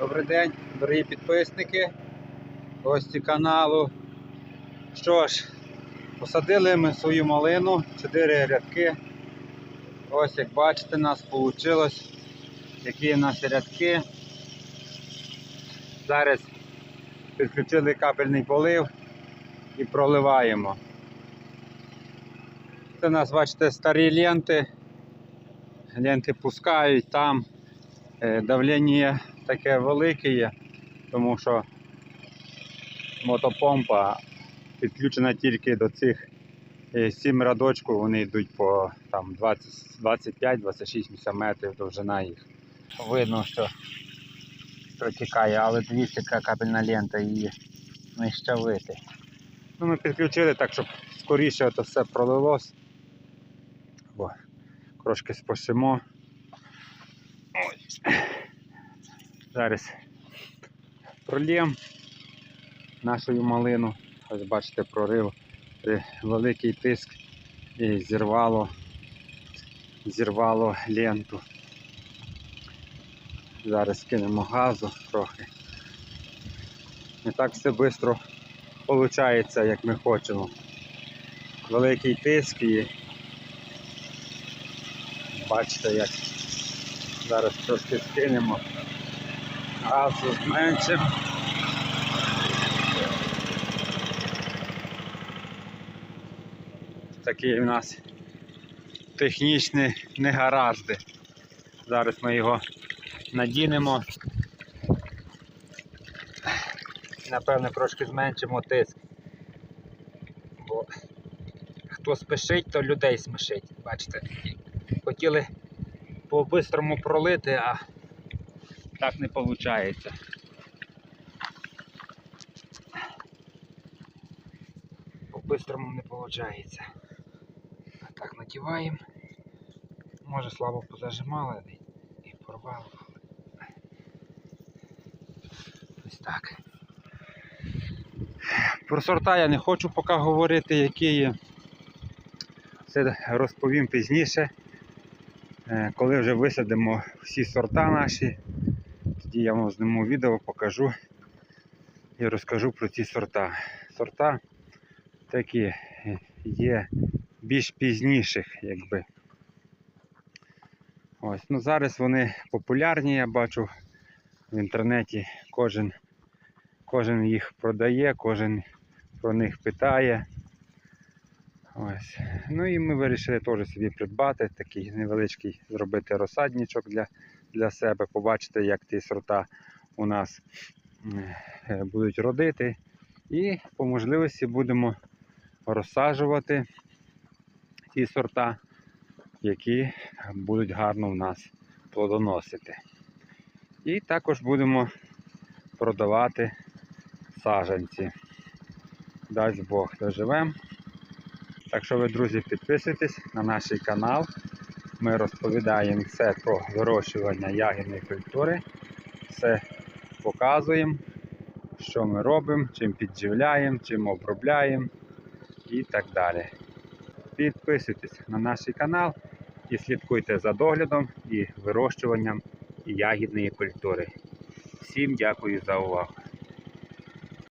Добрий день, дорогі підписники, гості каналу. Що ж, посадили ми свою малину, 4 рядки. Ось як бачите, у нас вийшло, які в нас рядки. Зараз підключили капельний полив і проливаємо. Це у нас, бачите, старі ленти. Ленти пускають там. Е, Давлення таке велике є, тому що мотопомпа підключена тільки до цих 7 радочків, вони йдуть по 25-26 метрів довжина їх. Видно, що протікає, але дивіться, яка капельна лента її нищавити. Ну, ми підключили так, щоб скоріше це все пролилось. Бо трошки спошимо. Ось. Зараз прольємо нашу малину. Ось бачите прорив, Е, великий тиск і зірвало, зірвало ленту. Зараз кинемо газу трохи. Не так все швидко виходить, як ми хочемо. Великий тиск і бачите, як зараз трошки скинемо. Газу зменшимо. Такі у нас технічні негаразди. Зараз ми його надінемо. Напевно, трошки зменшимо тиск. Бо хто спішить, то людей смішить. Бачите, хотіли по-бистрому пролити, а так не виходить. По-бистрому не виходить. Так надіваємо. Може слабо позажимали і порвало. Ось так. Про сорта я не хочу поки говорити, які є. Це розповім пізніше. Е, Коли вже висадимо всі сорта наші, тоді я вам зніму відео, покажу і розкажу про ці сорта. Сорта такі є більш пізніших, якби. Ось, ну зараз вони популярні, я бачу в інтернеті кожен, кожен їх продає, кожен про них питає. Ось. Ну і ми вирішили теж собі придбати такий невеличкий зробити розсадничок для, для себе, побачити, як ті сорта у нас е, будуть родити. І по можливості будемо розсаджувати ті сорта, які будуть гарно в нас плодоносити. І також будемо продавати саджанці. Дасть Бог доживемо. Так що ви, друзі, підписуйтесь на наш канал. Ми розповідаємо все про вирощування ягідної культури. Все показуємо, що ми робимо, чим підживляємо, чим обробляємо і так далі. Підписуйтесь на наш канал і слідкуйте за доглядом і вирощуванням ягідної культури. Всім дякую за увагу.